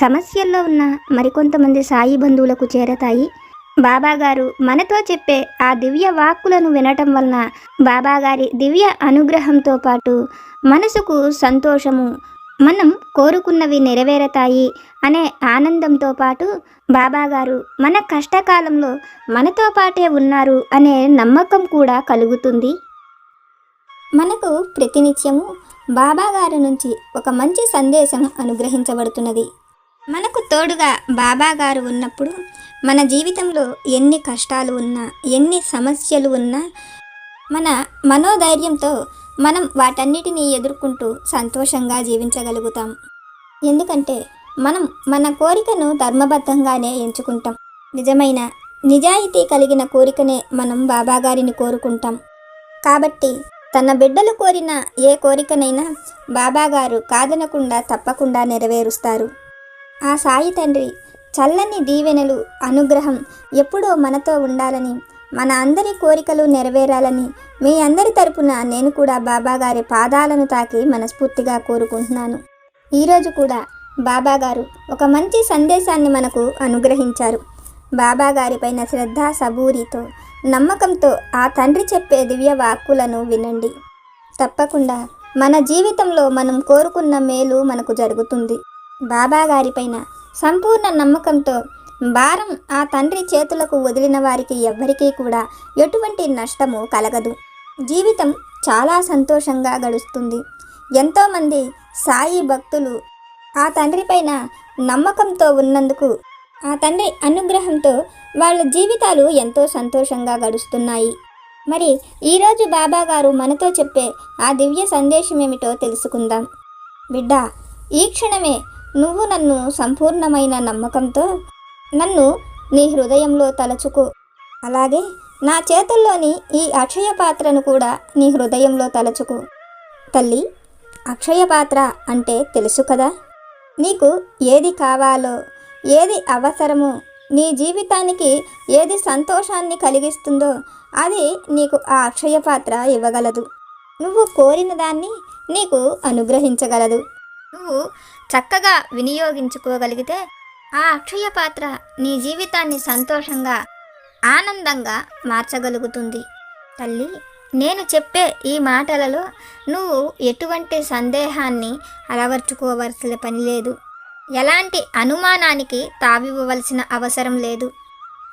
సమస్యల్లో ఉన్న మరికొంతమంది సాయి బంధువులకు చేరతాయి. బాబాగారు మనతో చెప్పే ఆ దివ్య వాక్కులను వినటం వలన బాబాగారి దివ్య అనుగ్రహంతో పాటు మనసుకు సంతోషము మనం కోరుకున్నవి నెరవేరతాయి అనే ఆనందంతో పాటు బాబాగారు మన కష్టకాలంలో మనతో పాటే ఉన్నారు అనే నమ్మకం కూడా కలుగుతుంది. మనకు ప్రతినిత్యము బాబాగారి నుంచి ఒక మంచి సందేశం అనుగ్రహించబడుతున్నది. మనకు తోడుగా బాబా గారు ఉన్నప్పుడు మన జీవితంలో ఎన్ని కష్టాలు ఉన్నా ఎన్ని సమస్యలు ఉన్నా మన మనోధైర్యంతో మనం వాటన్నిటినీ ఎదుర్కొంటూ సంతోషంగా జీవించగలుగుతాం. ఎందుకంటే మనం మన కోరికను ధర్మబద్ధంగానే ఎంచుకుంటాం. నిజమైన నిజాయితీ కలిగిన కోరికనే మనం బాబాగారిని కోరుకుంటాం. కాబట్టి తన బిడ్డలు కోరిన ఏ కోరికనైనా బాబాగారు కాదనకుండా తప్పకుండా నెరవేరుస్తారు. ఆ సాయి తండ్రి చల్లని దీవెనలు అనుగ్రహం ఎప్పుడూ మనతో ఉండాలని మన అందరి కోరికలు నెరవేరాలని మీ అందరి తరపున నేను కూడా బాబాగారి పాదాలను తాకి మనస్ఫూర్తిగా కోరుకుంటున్నాను. ఈరోజు కూడా బాబాగారు ఒక మంచి సందేశాన్ని మనకు అనుగ్రహించారు. బాబాగారి పైన శ్రద్ధ సబూరితో నమ్మకంతో ఆ తండ్రి చెప్పే దివ్య వాక్కులను వినండి. తప్పకుండా మన జీవితంలో మనం కోరుకున్న మేలు మనకు జరుగుతుంది. బాబాగారి పైన సంపూర్ణ నమ్మకంతో భారం ఆ తండ్రి చేతులకు వదిలిన వారికి ఎవ్వరికీ కూడా ఎటువంటి నష్టము కలగదు. జీవితం చాలా సంతోషంగా గడుస్తుంది. ఎంతోమంది సాయి భక్తులు ఆ తండ్రి పైన నమ్మకంతో ఉన్నందుకు ఆ తండ్రి అనుగ్రహంతో వాళ్ళ జీవితాలు ఎంతో సంతోషంగా గడుస్తున్నాయి. మరి ఈరోజు బాబాగారు మనతో చెప్పే ఆ దివ్య సందేశం ఏమిటో తెలుసుకుందాం. బిడ్డ ఈ క్షణమే నువ్వు నన్ను సంపూర్ణమైన నమ్మకంతో నన్ను నీ హృదయంలో తలచుకో. అలాగే నా చేతుల్లోని ఈ అక్షయ పాత్రను కూడా నీ హృదయంలో తలచుకో. తల్లి అక్షయ పాత్ర అంటే తెలుసు కదా? నీకు ఏది కావాలో ఏది అవసరమో నీ జీవితానికి ఏది సంతోషాన్ని కలిగిస్తుందో అది నీకు ఆ అక్షయ పాత్ర ఇవ్వగలదు. నువ్వు కోరిన దాన్ని నీకు అనుగ్రహించగలదు. నువ్వు చక్కగా వినియోగించుకోగలిగితే ఆ అక్షయ పాత్ర నీ జీవితాన్ని సంతోషంగా ఆనందంగా మార్చగలుగుతుంది. తల్లి నేను చెప్పే ఈ మాటలలో నువ్వు ఎటువంటి సందేహాన్ని అలవర్చుకోవలసిన పని లేదు. ఎలాంటి అనుమానానికి తావివ్వవలసిన అవసరం లేదు.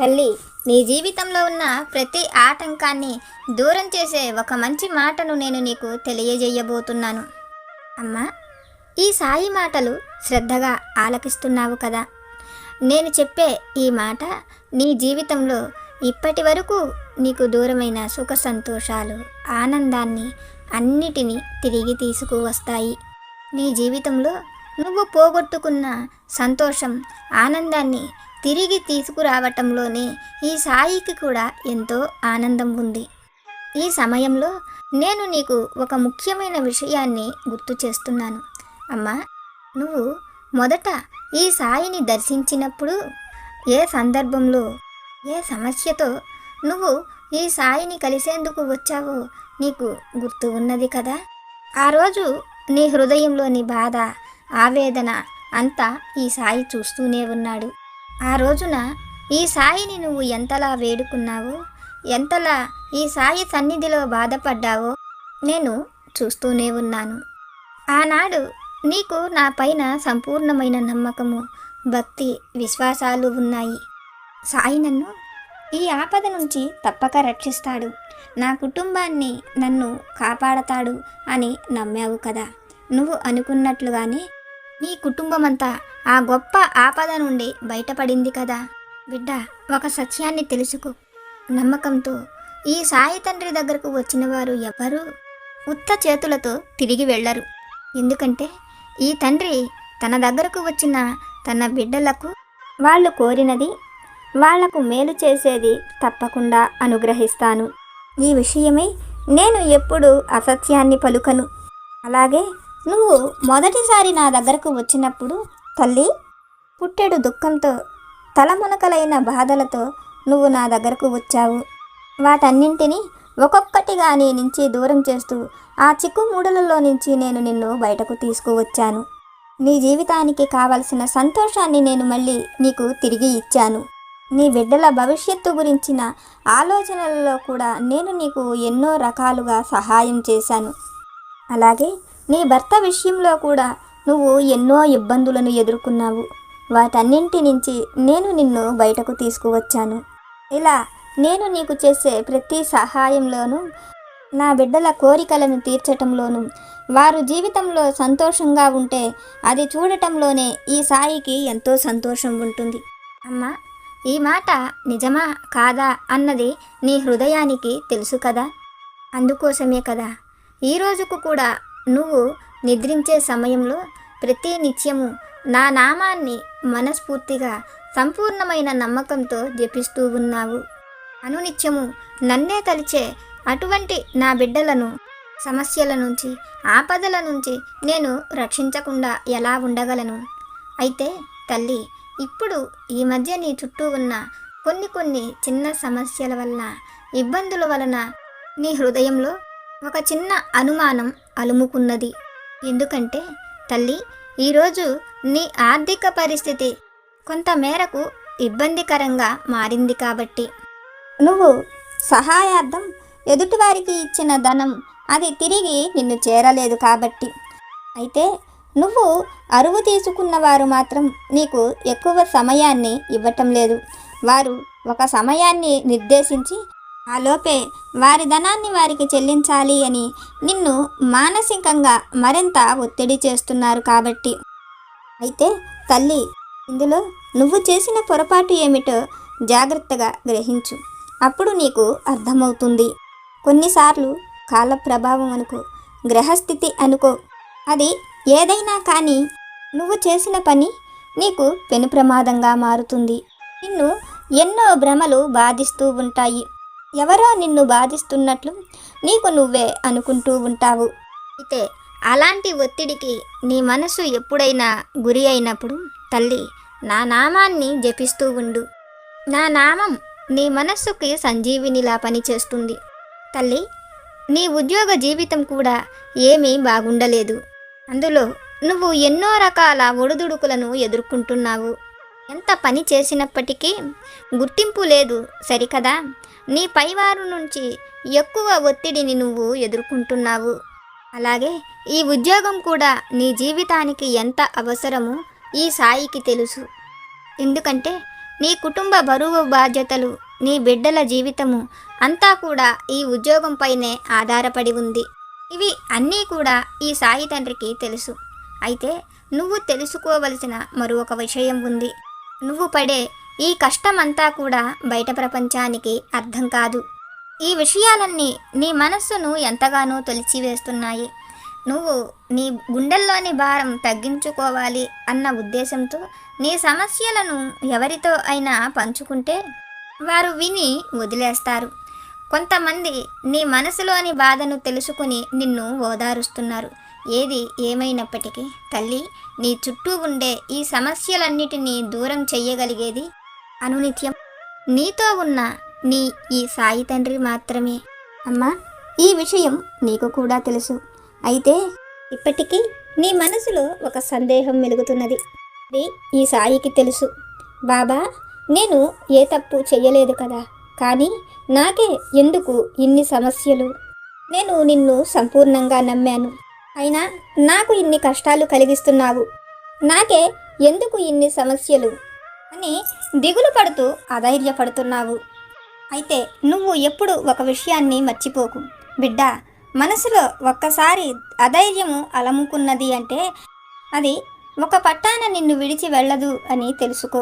తల్లి నీ జీవితంలో ఉన్న ప్రతి ఆటంకాన్ని దూరం చేసే ఒక మంచి మాటను నేను నీకు తెలియజేయబోతున్నాను. అమ్మా ఈ సాయి మాటలు శ్రద్ధగా ఆలకిస్తున్నావు కదా. నేను చెప్పే ఈ మాట నీ జీవితంలో ఇప్పటి వరకు నీకు దూరమైన సుఖ సంతోషాలు ఆనందాన్ని అన్నిటినీ తిరిగి తీసుకువస్తాయి నీ జీవితంలో నువ్వు పోగొట్టుకున్న సంతోషం ఆనందాన్ని తిరిగి తీసుకురావటంలోనే ఈ సాయికి కూడా ఎంతో ఆనందం ఉంది. ఈ సమయంలో నేను నీకు ఒక ముఖ్యమైన విషయాన్ని గుర్తు చేస్తున్నాను. అమ్మా నువ్వు మొదట ఈ సాయిని దర్శించినప్పుడు ఏ సందర్భంలో ఏ సమస్యతో నువ్వు ఈ సాయిని కలిసేందుకు వచ్చావో నీకు గుర్తు ఉన్నది కదా? ఆ రోజు నీ హృదయంలోని బాధ ఆవేదన అంతా ఈ సాయి చూస్తూనే ఉన్నాడు. ఆ రోజున ఈ సాయిని నువ్వు ఎంతలా వేడుకున్నావో ఎంతలా ఈ సాయి సన్నిధిలో బాధపడ్డావో నేను చూస్తూనే ఉన్నాను. ఆనాడు నీకు నా పైన సంపూర్ణమైన నమ్మకము భక్తి విశ్వాసాలు ఉన్నాయి. సాయి నన్ను ఈ ఆపద నుంచి తప్పక రక్షిస్తాడు. నా కుటుంబాన్ని నన్ను కాపాడతాడు అని నమ్మావు కదా. నువ్వు అనుకున్నట్లుగానే నీ కుటుంబమంతా ఆ గొప్ప ఆపద నుండి బయటపడింది కదా. బిడ్డ ఒక సత్యాన్ని తెలుసుకో. నమ్మకంతో ఈ సాయి తండ్రి దగ్గరకు వచ్చిన వారు ఎవరు ఉత్త చేతులతో తిరిగి వెళ్ళరు. ఎందుకంటే ఈ తండ్రి తన దగ్గరకు వచ్చిన తన బిడ్డలకు వాళ్ళు కోరినది వాళ్ళకు మేలు చేసేది తప్పకుండా అనుగ్రహిస్తాను. ఈ విషయమై నేను ఎప్పుడు అసత్యాన్ని పలుకను. అలాగే నువ్వు మొదటిసారి నా దగ్గరకు వచ్చినప్పుడు తల్లి పుట్టెడు దుఃఖంతో తలమునకలైన బాధలతో నువ్వు నా దగ్గరకు వచ్చావు. వాటన్నింటినీ ఒక్కొక్కటిగా నీ నుంచి దూరం చేస్తూ ఆ చిక్కుమూడలలో నుంచి నేను నిన్ను బయటకు తీసుకువచ్చాను. నీ జీవితానికి కావలసిన సంతోషాన్ని నేను మళ్ళీ నీకు తిరిగి ఇచ్చాను. నీ బిడ్డల భవిష్యత్తు గురించిన ఆలోచనలలో కూడా నేను నీకు ఎన్నో రకాలుగా సహాయం చేశాను. అలాగే నీ భర్త విషయంలో కూడా నువ్వు ఎన్నో ఇబ్బందులను ఎదుర్కొన్నావు. వాటన్నింటి నుంచి నేను నిన్ను బయటకు తీసుకువచ్చాను. ఇలా నేను నీకు చేసే ప్రతి సహాయంలోనూ నా బిడ్డల కోరికలను తీర్చటంలోనూ వారు జీవితంలో సంతోషంగా ఉంటే అది చూడటంలోనే ఈ సాయికి ఎంతో సంతోషం ఉంటుంది. అమ్మా ఈ మాట నిజమా కాదా అన్నది నీ హృదయానికి తెలుసు కదా? అందుకోసమే కదా. ఈ రోజుకు కూడా నువ్వు నిద్రించే సమయంలో ప్రతి నిత్యము నా నామాన్ని మనస్ఫూర్తిగా సంపూర్ణమైన నమ్మకంతో జపిస్తూ ఉన్నావు. అనునిత్యము నన్నే తలిచే అటువంటి నా బిడ్డలను సమస్యల నుంచి ఆపదల నుంచి నేను రక్షించకుండా ఎలా ఉండగలను? అయితే తల్లి ఇప్పుడు ఈ మధ్య నీ చుట్టూ ఉన్న కొన్ని కొన్ని చిన్న సమస్యల వలన ఇబ్బందుల వలన నీ హృదయంలో ఒక చిన్న అనుమానం అలుముకున్నది. ఎందుకంటే తల్లి ఈరోజు నీ ఆర్థిక పరిస్థితి కొంత మేరకు ఇబ్బందికరంగా మారింది కాబట్టి. నువ్వు సహాయార్థం ఎదుటివారికి ఇచ్చిన ధనం అది తిరిగి నిన్ను చేరలేదు కాబట్టి. అయితే నువ్వు అరువు తీసుకున్న వారు మాత్రం నీకు ఎక్కువ సమయాన్ని ఇవ్వటం లేదు. వారు ఒక సమయాన్ని నిర్దేశించి ఆ లోపే వారి ధనాన్ని వారికి చెల్లించాలి అని నిన్ను మానసికంగా మరింత ఒత్తిడి చేస్తున్నారు కాబట్టి. అయితే తల్లి ఇందులో నువ్వు చేసిన పొరపాటు ఏమిటో జాగ్రత్తగా గ్రహించు. అప్పుడు నీకు అర్థమవుతుంది. కొన్నిసార్లు కాల ప్రభావం అనుకో గ్రహస్థితి అనుకో అది ఏదైనా కానీ నువ్వు చేసిన పని నీకు పెను ప్రమాదంగా మారుతుంది. నిన్ను ఎన్నో భ్రమలు బాధిస్తూ ఉంటాయి. ఎవరో నిన్ను బాధిస్తున్నట్లు నీకు నువ్వే అనుకుంటూ ఉంటావు. అయితే అలాంటి ఒత్తిడికి నీ మనసు ఎప్పుడైనా గురి అయినప్పుడు తల్లి నా నామాన్ని జపిస్తూ ఉండు. నా నామం నీ మనస్సుకి సంజీవినిలా పనిచేస్తుంది. తల్లి నీ ఉద్యోగ జీవితం కూడా ఏమీ బాగుండలేదు. అందులో నువ్వు ఎన్నో రకాల ఒడిదుడుకులను ఎదుర్కొంటున్నావు. ఎంత పని చేసినప్పటికీ గుర్తింపు లేదు సరికదా? నీ పైవారు నుంచి ఎక్కువ ఒత్తిడిని నువ్వు ఎదుర్కొంటున్నావు. అలాగే ఈ ఉద్యోగం కూడా నీ జీవితానికి ఎంత అవసరమో ఈ సాయికి తెలుసు. ఎందుకంటే నీ కుటుంబ బరువు బాధ్యతలు నీ బిడ్డల జీవితము అంతా కూడా ఈ ఉద్యోగంపైనే ఆధారపడి ఉంది. ఇవి అన్నీ కూడా ఈ సాయి తండ్రికి తెలుసు. అయితే నువ్వు తెలుసుకోవలసిన మరొక విషయం ఉంది. నువ్వు పడే ఈ కష్టమంతా కూడా బయట ప్రపంచానికి అర్థం కాదు. ఈ విషయాలన్నీ నీ మనస్సును ఎంతగానో తొలిచివేస్తున్నాయి. నువ్వు నీ గుండెల్లోని భారం తగ్గించుకోవాలి అన్న ఉద్దేశంతో నీ సమస్యలను ఎవరితో అయినా పంచుకుంటే వారు విని వదిలేస్తారు. కొంతమంది నీ మనసులోని బాధను తెలుసుకుని నిన్ను ఓదారుస్తున్నారు. ఏది ఏమైనప్పటికీ తల్లి నీ చుట్టూ ఉండే ఈ సమస్యలన్నిటినీ దూరం చెయ్యగలిగేది అనునిత్యం. నీతో ఉన్న నీ ఈ సాయి తండ్రి మాత్రమే. అమ్మా ఈ విషయం నీకు కూడా తెలుసు. అయితే ఇప్పటికీ నీ మనసులో ఒక సందేహం మెలుగుతున్నది. అది ఈ సాయికి తెలుసు. బాబా నేను ఏ తప్పు చెయ్యలేదు కదా. కానీ నాకే ఎందుకు ఇన్ని సమస్యలు? నేను నిన్ను సంపూర్ణంగా నమ్మాను. అయినా నాకు ఇన్ని కష్టాలు కలిగిస్తున్నావు. నాకే ఎందుకు ఇన్ని సమస్యలు? అని దిగులు పడుతూ అధైర్యపడుతున్నావు. అయితే నువ్వు ఎప్పుడు ఒక విషయాన్ని మర్చిపోకు. బిడ్డా మనసులో ఒక్కసారి అధైర్యము అలముకున్నది అంటే అది ఒక పట్టాన నిన్ను విడిచి వెళ్ళదు అని తెలుసుకో.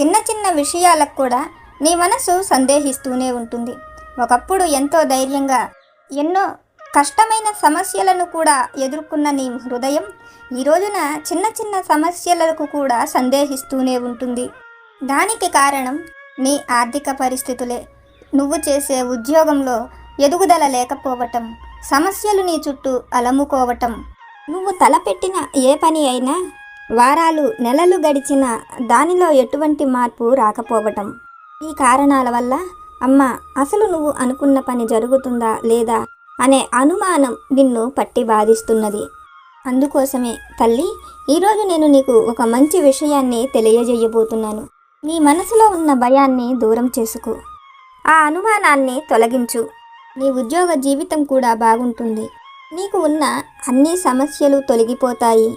చిన్న చిన్న విషయాలకు కూడా నీ మనసు సందేహిస్తూనే ఉంటుంది. ఒకప్పుడు ఎంతో ధైర్యంగా ఎన్నో కష్టమైన సమస్యలను కూడా ఎదుర్కొన్న నీ హృదయం ఈ రోజున చిన్న చిన్న సమస్యలకు కూడా సందేహిస్తూనే ఉంటుంది. దానికి కారణం నీ ఆర్థిక పరిస్థితులే. నువ్వు చేసే ఉద్యోగంలో ఎదుగుదల లేకపోవటం సమస్యలు నీ చుట్టూ అలముకోవటం. నువ్వు తలపెట్టిన ఏ పని అయినా వారాలు నెలలు గడిచిన దానిలో ఎటువంటి మార్పు రాకపోవటం. ఈ కారణాల వల్ల అమ్మ అసలు నువ్వు అనుకున్న పని జరుగుతుందా లేదా అనే అనుమానం నిన్ను పట్టి బాధిస్తున్నది. అందుకోసమే తల్లి ఈరోజు నేను నీకు ఒక మంచి విషయాన్ని తెలియజేయబోతున్నాను. నీ మనసులో ఉన్న భయాన్ని దూరం చేసుకు. ఆ అనుమానాన్ని తొలగించు. నీ ఉద్యోగ జీవితం కూడా బాగుంటుంది. నీకు ఉన్న అన్ని సమస్యలు తొలగిపోతాయి.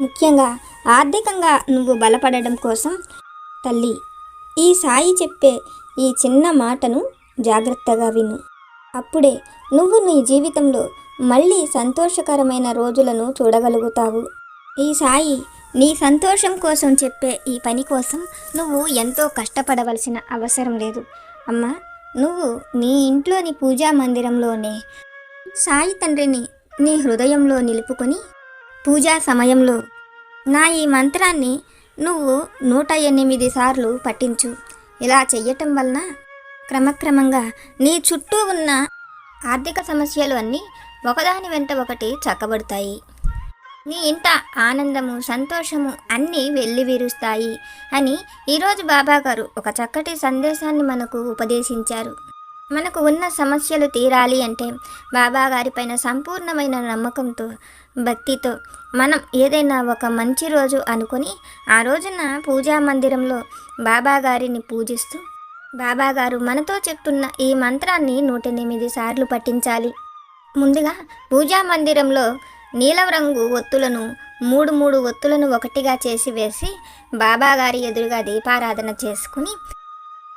ముఖ్యంగా ఆర్థికంగా నువ్వు బలపడడం కోసం తల్లి ఈ సాయి చెప్పే ఈ చిన్న మాటను జాగ్రత్తగా విను. అప్పుడే నువ్వు నీ జీవితంలో మళ్ళీ సంతోషకరమైన రోజులను చూడగలుగుతావు. ఈ సాయి నీ సంతోషం కోసం చెప్పే ఈ పని కోసం నువ్వు ఎంతో కష్టపడవలసిన అవసరం లేదు. అమ్మా నువ్వు నీ ఇంట్లోని పూజా మందిరంలోనే సాయి తండ్రిని నీ హృదయంలో నిలుపుకొని పూజా సమయంలో నా ఈ మంత్రాన్ని నువ్వు నూట ఎనిమిది సార్లు పఠించు. ఇలా చెయ్యటం వలన క్రమక్రమంగా నీ చుట్టూ ఉన్న ఆర్థిక సమస్యలు అన్నీ ఒకదాని వెంట ఒకటి చక్కబడతాయి. నీ ఇంట ఆనందము సంతోషము అన్నీ వెల్లివిరుస్తాయి అని ఈరోజు బాబాగారు ఒక చక్కటి సందేశాన్ని మనకు ఉపదేశించారు. మనకు ఉన్న సమస్యలు తీరాలి అంటే బాబాగారిపైన సంపూర్ణమైన నమ్మకంతో భక్తితో మనం ఏదైనా ఒక మంచి రోజు అనుకొని ఆ రోజున పూజా మందిరంలో బాబాగారిని పూజిస్తూ బాబాగారు మనతో చెప్తున్న ఈ మంత్రాన్ని నూట ఎనిమిది సార్లు పఠించాలి. ముందుగా పూజా మందిరంలో నీలం రంగు ఒత్తులను మూడు మూడు ఒత్తులను ఒకటిగా చేసి వేసి బాబాగారి ఎదురుగా దీపారాధన చేసుకుని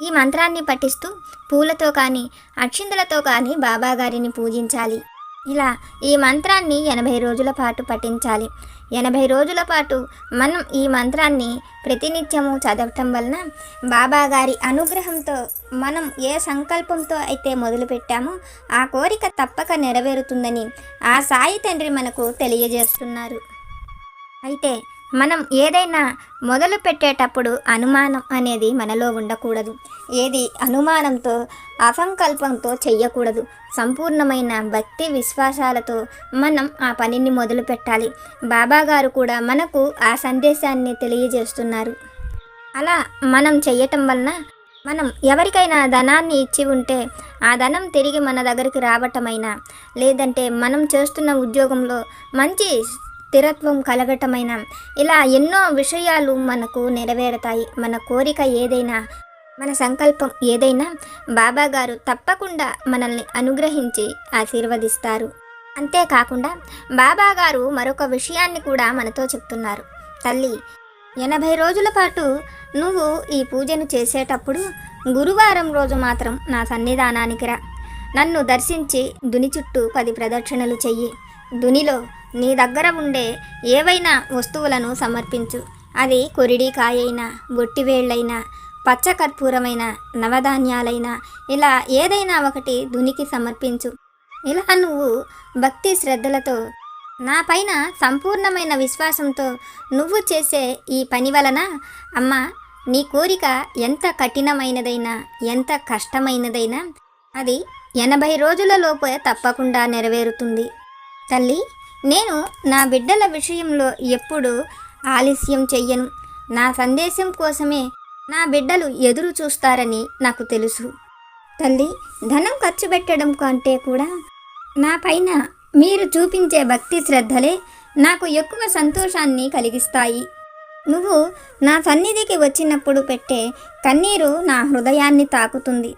ఈ మంత్రాన్ని పఠిస్తూ పూలతో కానీ అక్షింతలతో కానీ బాబాగారిని పూజించాలి. ఇలా ఈ మంత్రాన్ని ఎనభై రోజుల పాటు పఠించాలి. ఎనభై రోజుల పాటు మనం ఈ మంత్రాన్ని ప్రతినిత్యము చదవటం వలన బాబా గారి అనుగ్రహంతో మనం ఏ సంకల్పంతో అయితే మొదలుపెట్టామో ఆ కోరిక తప్పక నెరవేరుతుందని ఆ సాయి తండ్రి మనకు తెలియజేస్తున్నారు. అయితే మనం ఏదైనా మొదలు పెట్టేటప్పుడు అనుమానం అనేది మనలో ఉండకూడదు. ఏది అనుమానంతో అసంకల్పంతో చెయ్యకూడదు. సంపూర్ణమైన భక్తి విశ్వాసాలతో మనం ఆ పనిని మొదలు పెట్టాలి. బాబా గారు కూడా మనకు ఆ సందేశాన్ని తెలియజేస్తున్నారు. అలా మనం చెయ్యటం వలన మనం ఎవరికైనా ధనాన్ని ఇచ్చి ఉంటే ఆ ధనం తిరిగి మన దగ్గరికి రావటమైనా లేదంటే మనం చేస్తున్న ఉద్యోగంలో మంచి స్థిరత్వం కలగటమైన ఇలా ఎన్నో విషయాలు మనకు నెరవేరుతాయి. మన కోరిక ఏదైనా మన సంకల్పం ఏదైనా బాబాగారు తప్పకుండా మనల్ని అనుగ్రహించి ఆశీర్వదిస్తారు. అంతేకాకుండా బాబాగారు మరొక విషయాన్ని కూడా మనతో చెప్తున్నారు. తల్లి ఎనభై రోజుల పాటు నువ్వు ఈ పూజను చేసేటప్పుడు గురువారం రోజు మాత్రం నా సన్నిధానానికి రా. నన్ను దర్శించి దుని చుట్టూ పది ప్రదక్షిణలు చెయ్యి. దునిలో నీ దగ్గర ఉండే ఏవైనా వస్తువులను సమర్పించు. అది కొరిడికాయైనా బొట్టివేళ్ళైనా పచ్చకర్పూరమైన నవధాన్యాలైనా ఇలా ఏదైనా ఒకటి దునికి సమర్పించు. ఇలా నువ్వు భక్తి శ్రద్ధలతో నా పైన సంపూర్ణమైన విశ్వాసంతో నువ్వు చేసే ఈ పని వలన అమ్మా నీ కోరిక ఎంత కఠినమైనదైనా ఎంత కష్టమైనదైనా అది ఎనభై రోజులలోపే తప్పకుండా నెరవేరుతుంది. తల్లి నేను నా బిడ్డల విషయంలో ఎప్పుడూ ఆలస్యం చెయ్యను. నా సందేశం కోసమే నా బిడ్డలు ఎదురు చూస్తారని నాకు తెలుసు. తల్లి ధనం ఖర్చు పెట్టడం కంటే కూడా నా పైన మీరు చూపించే భక్తి శ్రద్ధలే నాకు ఎక్కువ సంతోషాన్ని కలిగిస్తాయి. నువ్వు నా సన్నిధికి వచ్చినప్పుడు పెట్టే కన్నీరు నా హృదయాన్ని తాకుతుంది.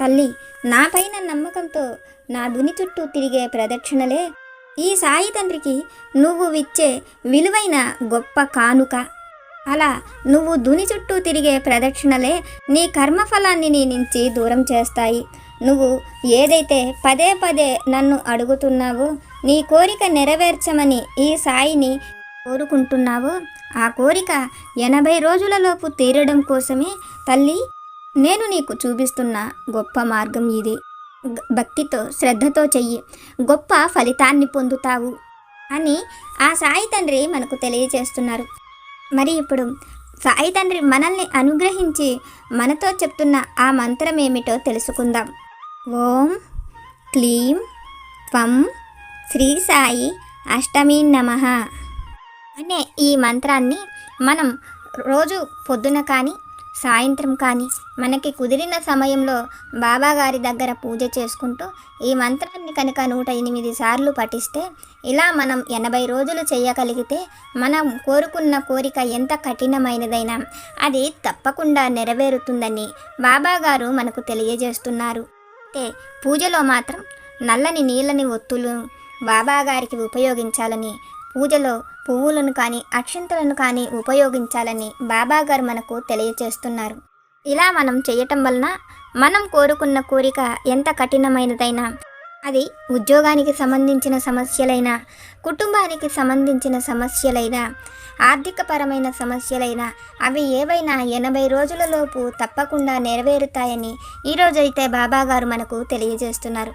తల్లి నాపైన నమ్మకంతో నా దుని చుట్టూ తిరిగే ప్రదక్షిణలే ఈ సాయి తండ్రికి నువ్వు ఇచ్చే విలువైన గొప్ప కానుక. అలా నువ్వు దుని చుట్టూ తిరిగే ప్రదక్షిణలే నీ కర్మఫలాన్ని నీ నుంచి దూరం చేస్తాయి. నువ్వు ఏదైతే పదే పదే నన్ను అడుగుతున్నావో నీ కోరిక నెరవేర్చమని ఈ సాయిని కోరుకుంటున్నావో ఆ కోరిక ఎనభై రోజులలోపు తీరడం కోసమే తల్లి నేను నీకు చూపిస్తున్న గొప్ప మార్గం ఇది. భక్తితో శ్రద్ధతో చెయ్యి. గొప్ప ఫలితాన్ని పొందుతావు అని ఆ సాయి తండ్రి మనకు తెలియజేస్తున్నారు. మరి ఇప్పుడు సాయి తండ్రి మనల్ని అనుగ్రహించి మనతో చెప్తున్న ఆ మంత్రం ఏమిటో తెలుసుకుందాం. ఓం క్లీం త్వం శ్రీ సాయి అష్టమి నమ అనే ఈ మంత్రాన్ని మనం రోజు పొద్దున కానీ సాయంత్రం కానీ మనకి కుదిరిన సమయంలో బాబా గారి దగ్గర పూజ చేసుకుంటూ ఈ మంత్రాన్ని కనుక నూట ఎనిమిది సార్లు పఠిస్తే ఇలా మనం ఎనభై రోజులు చేయగలిగితే మనం కోరుకున్న కోరిక ఎంత కఠినమైనదైనా అది తప్పకుండా నెరవేరుతుందని బాబా గారు మనకు తెలియజేస్తున్నారు. అయితే పూజలో మాత్రం నల్లని నీళ్ళని ఒత్తులు బాబా గారికి ఉపయోగించాలని పూజలో పువ్వులను కానీ అక్షంతలను కానీ ఉపయోగించాలని బాబా గారు మనకు తెలియజేస్తున్నారు. ఇలా మనం చేయటం వలన మనం కోరుకున్న కోరిక ఎంత కఠినమైనదైనా అది ఉద్యోగానికి సంబంధించిన సమస్యలైనా కుటుంబానికి సంబంధించిన సమస్యలైనా ఆర్థికపరమైన సమస్యలైనా అవి ఏవైనా ఎనభై రోజులలోపు తప్పకుండా నెరవేరుతాయని ఈరోజైతే బాబాగారు మనకు తెలియజేస్తున్నారు.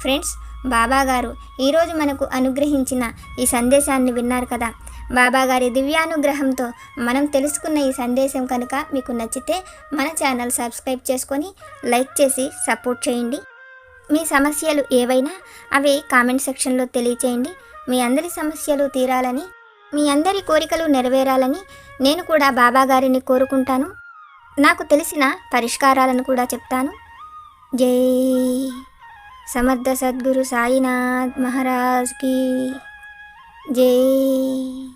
ఫ్రెండ్స్ బాబాగారు ఈరోజు మనకు అనుగ్రహించిన ఈ సందేశాన్ని విన్నారు కదా? బాబాగారి దివ్యానుగ్రహంతో మనం తెలుసుకున్న ఈ సందేశం కనుక మీకు నచ్చితే మన ఛానల్ సబ్స్క్రైబ్ చేసుకొని లైక్ చేసి సపోర్ట్ చేయండి. మీ సమస్యలు ఏవైనా అవి కామెంట్ సెక్షన్లో తెలియచేయండి. మీ అందరి సమస్యలు తీరాలని మీ అందరి కోరికలు నెరవేరాలని నేను కూడా బాబాగారిని కోరుకుంటాను. నాకు తెలిసిన పరిష్కారాలను కూడా చెప్తాను. జై సమర్థ సద్గురు సాయినాథ్ మహారాజ్కి జై